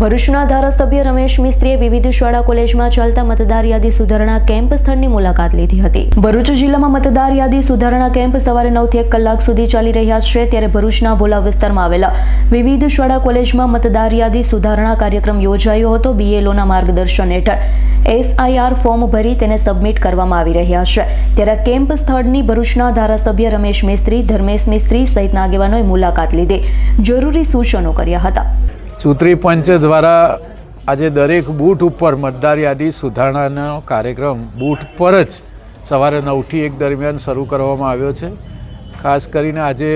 ભરૂચના ધારાસભ્ય રમેશ મિસ્ત્રીએ વિવિધ શાળા કોલેજમાં ચાલતા મતદાર યાદી સુધારણા કેમ્પ સ્થળની મુલાકાત લીધી હતી. ભરૂચ જિલ્લામાં મતદાર યાદી સુધારણા કેમ્પ સવારે નવથી એક કલાક સુધી ચાલી રહ્યા છે, ત્યારે ભરૂચના ભોલા વિસ્તારમાં આવેલા વિવિધ શાળા કોલેજમાં મતદાર યાદી સુધારણા કાર્યક્રમ યોજાયો હતો. બીએલઓના માર્ગદર્શન હેઠળ એસઆઈઆર ફોર્મ ભરી તેને સબમિટ કરવામાં આવી રહ્યા છે. ત્યારે કેમ્પ સ્થળની ભરૂચના ધારાસભ્ય રમેશ મિસ્ત્રી, ધર્મેશ મિસ્ત્રી સહિતના આગેવાનોએ મુલાકાત લીધી. જરૂરી સૂચનો કર્યા હતા. ચૂંટણી પંચ દ્વારા આજે દરેક બૂથ ઉપર મતદાર યાદી સુધારણાનો કાર્યક્રમ બૂથ પર જ સવારે નવથી એક દરમિયાન શરૂ કરવામાં આવ્યો છે. ખાસ કરીને આજે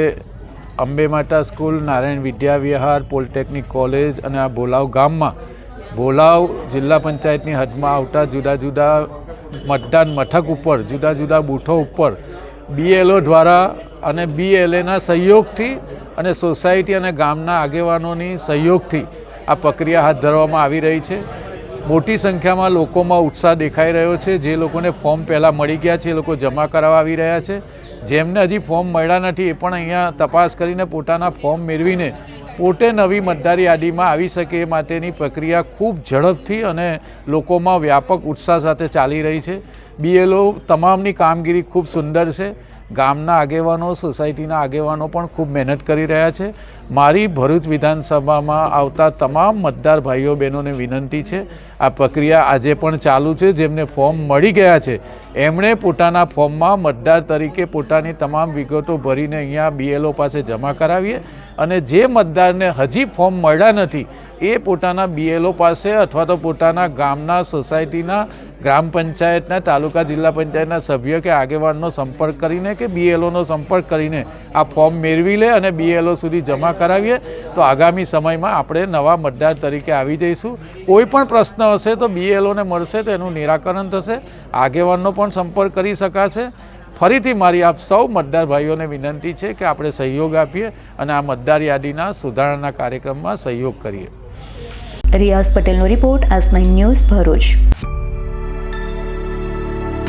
Ambe Mata school, Narayan Vidya Vihar, polytechnic college અને આ ભોલાવ ગામમાં ભોલાવ જિલ્લા પંચાયતની હદમાં આવતા જુદા જુદા મતદાન મથક ઉપર, જુદા જુદા બૂથો ઉપર બીએલઓ દ્વારા અને બીએલએના સહયોગથી અને સોસાયટી અને ગામના આગેવાનોની સહયોગથી આ પ્રક્રિયા હાથ ધરવામાં આવી રહી છે. મોટી સંખ્યામાં લોકોમાં ઉત્સાહ દેખાઈ રહ્યો છે. જે લોકોને ફોર્મ પહેલાં મળી ગયા છે, એ લોકો જમા કરાવવા આવી રહ્યા છે. જેમને હજી ફોર્મ મળ્યા નથી, એ પણ અહીંયા તપાસ કરીને પોતાના ફોર્મ મેળવીને પોતે નવી મતદાર યાદીમાં આવી શકે એ માટેની પ્રક્રિયા ખૂબ ઝડપથી અને લોકોમાં વ્યાપક ઉત્સાહ સાથે ચાલી રહી છે. બીએલઓ તમામની કામગીરી ખૂબ સુંદર છે. ગામના આગેવાનો, સોસાયટીના આગેવાનો પણ ખૂબ મહેનત કરી રહ્યા છે. મારી ભરૂચ વિધાનસભામાં આવતા તમામ મતદાર ભાઈઓ બહેનોને વિનંતી છે. આ પ્રક્રિયા આજે પણ ચાલુ છે, જેમને ફોર્મ મળી ગયા છે. એમણે પોતાના ફોર્મમાં મતદાર તરીકે પોતાની તમામ વિગતો ભરીને અહીંયા બીએલઓ પાસે જમા કરાવીએ અને જે મતદારને હજી ફોર્મ મળ્યા નથી, એ પોતાના બીએલઓ પાસે અથવા તો પોતાના ગામના સોસાયટીના ગ્રામ પંચાયતના, તાલુકા જિલ્લા પંચાયતના સભ્ય કે આગેવાનનો સંપર્ક કરીને કે બીએલઓનો સંપર્ક કરીને આ ફોર્મ મેળવી લે અને બીએલઓ સુધી જમા કરાવીએ, તો આગામી સમયમાં આપણે નવા મતદાર તરીકે આવી જઈશું. કોઈ પણ પ્રશ્ન હશે તો બીએલઓને મળશે, તો એનું નિરાકરણ થશે. આગેવાનનો પણ સંપર્ક કરી શકાશે. ફરીથી મારી આપ સૌ મતદાર ભાઈઓને વિનંતી છે કે આપણે સહયોગ આપીએ અને આ મતદાર યાદીના સુધારણાના કાર્યક્રમમાં સહયોગ કરીએ. રિયાઝ પટેલનો report S nine news Bharuch.